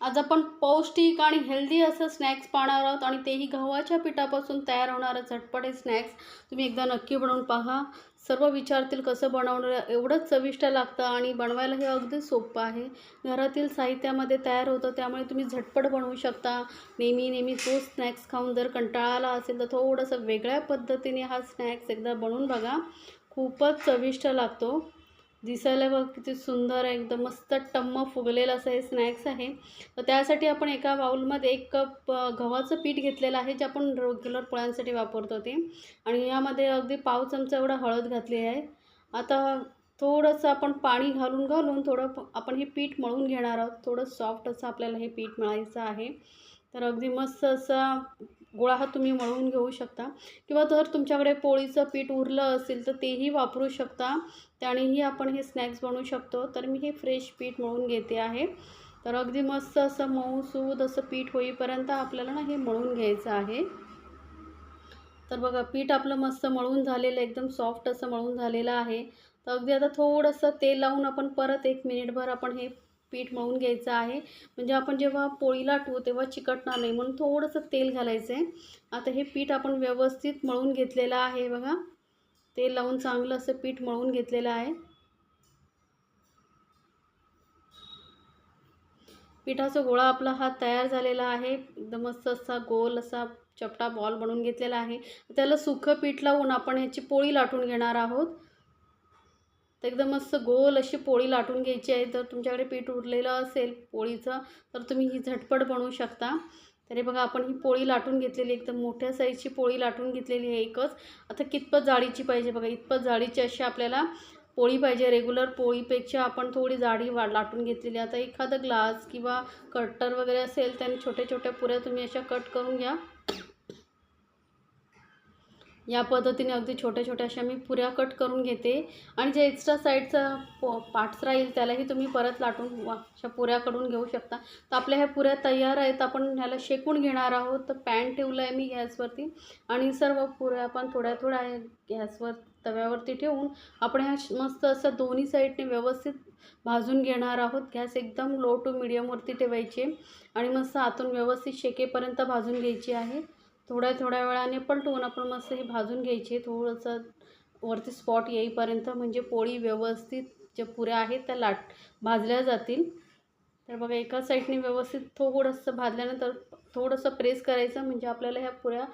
आज आपण पौष्टिक आणि हेल्दी असं स्नॅक्स पाहणार आहोत आणि तेही गव्हाच्या पिठापासून तयार होणारं झटपट हे स्नॅक्स तुम्ही एकदा नक्की बनवून पहा. सर्व विचारतील कसं बनवणं एवढंच चविष्ट लागतं आणि बनवायला हे अगदी सोपं आहे. घरातील साहित्यामध्ये तयार होतं त्यामुळे तुम्ही झटपट बनवू शकता. नेहमी नेहमी तो स्नॅक्स खाऊन जर कंटाळा आला असेल तर थोडंसं वेगळ्या पद्धतीने हा स्नॅक्स एकदा बनवून बघा. खूपच चविष्ट लागतो. दिसायला बघ किती सुंदर आहे एकदम मस्त टम्म फुगलेलं असं हे स्नॅक्स आहे. तर त्यासाठी आपण एका बाउलमध्ये एक कप गव्हाचं पीठ घेतलेलं आहे जे आपण रेग्युलर पोळ्यांसाठी वापरतो ते. आणि यामध्ये अगदी पाव चमचा एवढा हळद घातली आहे. आता थोडंसं आपण पाणी घालून घालून थोडं आपण हे पीठ मळून घेणार आहोत. थोडं सॉफ्ट असं आपल्याला हे पीठ मळायचं आहे. तर अगदी मस्त असं गोळा हा तुम्ही मळून घेऊ शकता. किंवा जर तुमच्याकडे पोळीचं पीठ उरलं असेल तर तेही वापरू शकता. त्यानेही आपण हे स्नॅक्स बनवू शकतो. तर मी हे फ्रेश पीठ मळून घेते आहे. तर अगदी मस्त असं मऊ सूद असं पीठ होईपर्यंत आपल्याला ना हे मळून घ्यायचं आहे. तर बघा पीठ आपलं मस्त मळून झालेलं एकदम सॉफ्ट असं मळून झालेलं आहे. तर अगदी आता थोडंसं तेल लावून आपण परत एक मिनिटभर आपण हे पीठ मळून घ्यायचं आहे. म्हणजे आपण जेव्हा पोळी लाटू तेव्हा चिकटणार नाही म्हणून थोडंसं तेल घालायचं आहे आता हे पीठ आपण व्यवस्थित मळून घेतलेलं आहे बघा. तेल लावून चांगलं असं पीठ मळून घेतलेलं आहे. पिठाचा गोळा आपला हा तयार झालेला आहे. एकदम मस्त असा गोल असा चपटा बॉल बनवून घेतलेला आहे. त्याला सुखं पीठ लावून आपण ह्याची पोळी लाटून घेणार आहोत. तर एकदम मस्त गोल अशी पोळी लाटून घ्यायची आहे. तर तुमच्याकडे पीठ उरलेलं असेल पोळीचं तर तुम्ही ही झटपट बनवू शकता. तरी बघा आपण ही पोळी लाटून घेतलेली एकदम मोठ्या साईजची पोळी लाटून घेतलेली आहे एकच. आता कितपत जाडीची पाहिजे बघा इतपत जाडीची अशी आपल्याला पोळी पाहिजे. रेग्युलर पोळीपेक्षा आपण थोडी जाडी वा लाटून घेतलेली आता एखादा ग्लास किंवा कटर वगैरे असेल त्याने छोट्या छोट्या पुऱ्या तुम्ही अशा कट करून घ्या. या पद्धतीने अगदी छोट्या छोट्या अशा मी पुऱ्या कट करून घेते. आणि जे एक्स्ट्रा साईडचा पो पार्ट्स राहील त्यालाही तुम्ही परत लाटून वा अशा पुऱ्या करून घेऊ शकता. तर आपल्या ह्या पुऱ्या तयार आहेत. आपण ह्याला शेकून घेणार आहोत. तर पॅन ठेवलं आहे मी गॅसवरती. आणि सर्व पुऱ्या आपण थोड्या थोड्या गॅसवर तव्यावरती ठेवून आपण ह्या मस्त असं दोन्ही साईडने व्यवस्थित भाजून घेणार आहोत. गॅस एकदम लो टू मिडियमवरती ठेवायचे आणि मस्त आतून व्यवस्थित शेकेपर्यंत भाजून घ्यायची आहे. थोड्या थोड्या वेळाने पलटवून आपण मस्त हे भाजून घ्यायचे. थोडंसं वरती स्पॉट येईपर्यंत म्हणजे पोळी व्यवस्थित ज्या पुऱ्या आहेत त्या लाट भाजल्या जातील. तर बघा एका साईडने व्यवस्थित थोडंसं भाजल्यानंतर थोडंसं प्रेस करायचं म्हणजे आपल्याला ह्या पुऱ्या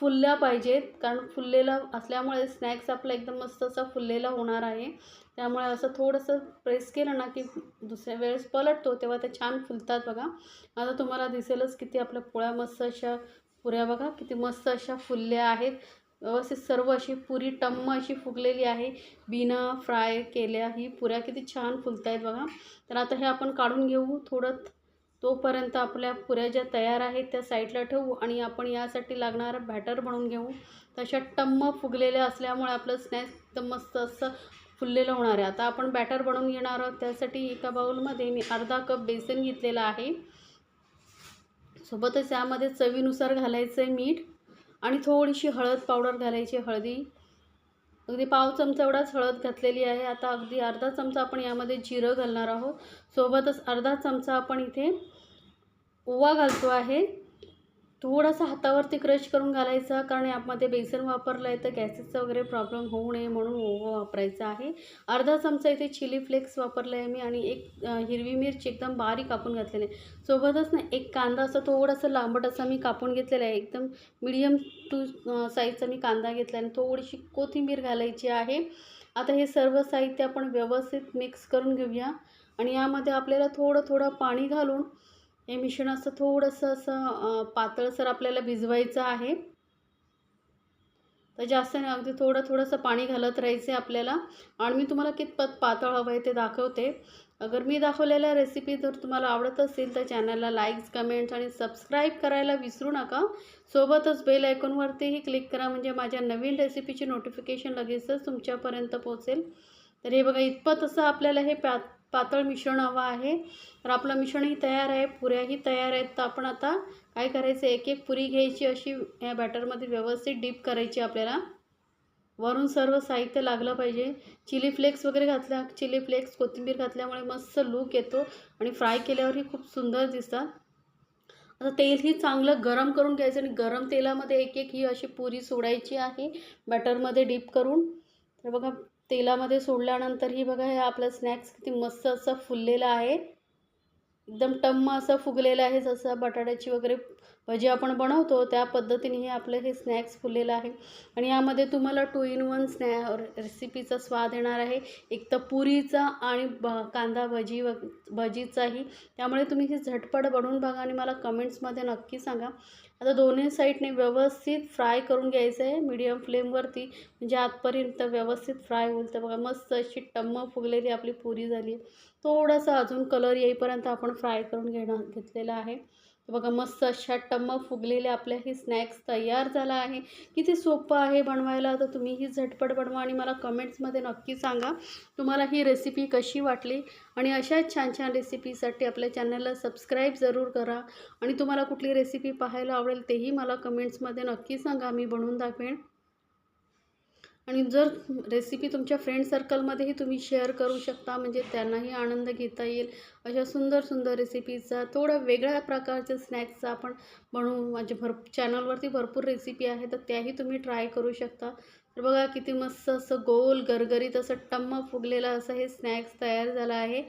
फुलल्या पाहिजेत. कारण फुललेला असल्यामुळे स्नॅक्स आपला एकदम मस्त असा फुललेला होणार आहे. त्यामुळे असं थोडंसं प्रेस केलं ना की दुसऱ्या वेळेस पलटतो तेव्हा ते छान फुलतात बघा. आता तुम्हाला दिसेलच किती आपल्या पोळ्या मस्त अशा पुऱ्या बघा किती मस्त अशा फुलल्या आहेत. व्यवस्थित सर्व अशी पुरी टम्म अशी फुगलेली आहे. बिना फ्राय केल्या ही पुऱ्या किती छान फुलत आहेत बघा. तर आता हे आपण काढून घेऊ. थोडं तोपर्यंत आपल्या पुऱ्या ज्या तयार आहेत त्या साईडला ठेवू आणि आपण यासाठी लागणारं बॅटर बनवून घेऊ. तशा टम्म फुगलेल्या असल्यामुळे आपलं स्नॅक्स एकदम मस्त असं फुललेलं होणार आहे. आता आपण बॅटर बनवून घेणार आहोत. त्यासाठी एका बाउलमध्ये मी अर्धा कप बेसन घेतलेला आहे. सोबतच यामध्ये चवीनुसार घालायचं आहे मीठ आणि थोडीशी हळद पावडर घालायची हळदी. अगदी पाव चमचा एवढाच हळद घातलेली आहे. आता अगदी अर्धा चमचा आपण यामध्ये जिरं घालणार आहोत. सोबतच अर्धा चमचा आपण इथे ओवा घालतो आहे. थोडासा हातावरती क्रश करून घालायचा कारण यामध्ये बेसन वापरलं आहे तर गॅसेसचा वगैरे प्रॉब्लेम होऊ नये म्हणून ओवा वापरायचा आहे. अर्धा चमचा इथे चिली फ्लेक्स वापरलं आहे मी आणि एक हिरवी मिरची एकदम बारीक कापून घातलेली आहे. सोबतच ना एक कांदा असा थोडासा लांबट असा मी कापून घेतलेला आहे. एकदम मिडियम टू साईजचा मी कांदा घेतला आणि थोडीशी कोथिंबीर घालायची आहे. आता हे सर्व साहित्य आपण व्यवस्थित मिक्स करून घेऊया आणि यामध्ये आपल्याला थोडं थोडं पाणी घालून हे मिश्रण असं थोडंसं असं पातळसर आपल्याला भिजवायचं आहे. तर जास्त नाही अगदी थोडं थोडंसं पाणी घालत राहायचं आहे आपल्याला. आणि मी तुम्हाला कितपत पातळ हवं आहे ते दाखवते. अगर मी दाखवलेल्या रेसिपी जर तुम्हाला आवडत असेल तर चॅनलला लाईक्स कमेंट्स आणि सबस्क्राईब करायला विसरू नका. सोबतच बेल आयकॉनवरतीही क्लिक करा म्हणजे माझ्या नवीन रेसिपीची नोटिफिकेशन लगेचच तुमच्यापर्यंत पोहोचेल. तर हे बघा इतपत असं आपल्याला हे पा पातळ मिश्रण हवं आहे. तर आपलं मिश्रणही तयार आहे पुऱ्याही तयार आहेत. तर आपण आता काय करायचं एक एक पुरी घ्यायची अशी ह्या बॅटरमध्ये व्यवस्थित डीप करायची आपल्याला. वरून सर्व साहित्य लागलं पाहिजे. चिली फ्लेक्स वगैरे घातल्या चिली फ्लेक्स कोथिंबीर घातल्यामुळे मस्त लूक येतो आणि फ्राय केल्यावरही खूप सुंदर दिसतात. आता तेलही चांगलं गरम करून घ्यायचं आणि गरम तेलामध्ये एक एक ही अशी पुरी सोडायची आहे बॅटरमध्ये डीप करून. तर बघा तेलामध्ये सोडल्यानंतर ही बघा हे आपलं स्नॅक्स किती मस्त असं फुललेलं आहे. एकदम टम्म असं फुगलेलं आहे जसं बटाट्याची वगैरे भजी आपण बनवतो त्या पद्धतीने हे आपलं हे स्नॅक्स फुललेलं आहे. आणि यामध्ये तुम्हाला टू इन वन स्नॅ रेसिपीचा स्वाद येणार आहे. एक तर पुरीचा आणि ब कांदा भजी व भजीचाही. त्यामुळे तुम्ही हे झटपट बनवून बघा आणि मला कमेंट्समध्ये नक्की सांगा. आता दोन्ही साईडने व्यवस्थित फ्राय करून घ्यायचं आहे मीडियम फ्लेमवरती म्हणजे आतपर्यंत व्यवस्थित फ्राय होईल तर बघा मस्त अशी टम्म फुगलेली आपली पुरी झाली आहे. थोडासा अजून कलर येईपर्यंत आपण फ्राय करून घेणं घेतलेलं आहे. बघा मस्त अशा टम्म फुगलेले आपल्या हे स्नॅक्स तयार झाला आहे. किती सोपं आहे बनवायला तर तुम्ही ही झटपट बनवा आणि मला कमेंट्समध्ये नक्की सांगा. तुम्हाला ही रेसिपी कशी वाटली? आणि अशाच छान छान रेसिपीसाठी आपल्या चॅनलला सबस्क्राईब जरूर करा. आणि तुम्हाला कुठली रेसिपी पाहायला आवडेल तेही मला कमेंट्समध्ये नक्की सांगा. मी बनवून दाखवेन. आणि जर रेसिपी तुमच्या फ्रेंड सर्कलमध्येही तुम्ही शेअर करू शकता म्हणजे त्यांनाही आनंद घेता येईल. अशा सुंदर सुंदर रेसिपीचा थोड्या वेगळ्या प्रकारच्या स्नॅक्सचा आपण बनवू माझे भर चॅनलवरती भरपूर रेसिपी आहे तर त्याही तुम्ही ट्राय करू शकता. तर बघा किती मस्त असं गोल गरगरीत असं टम्म फुगलेलं असं हे स्नॅक्स तयार झालं आहे.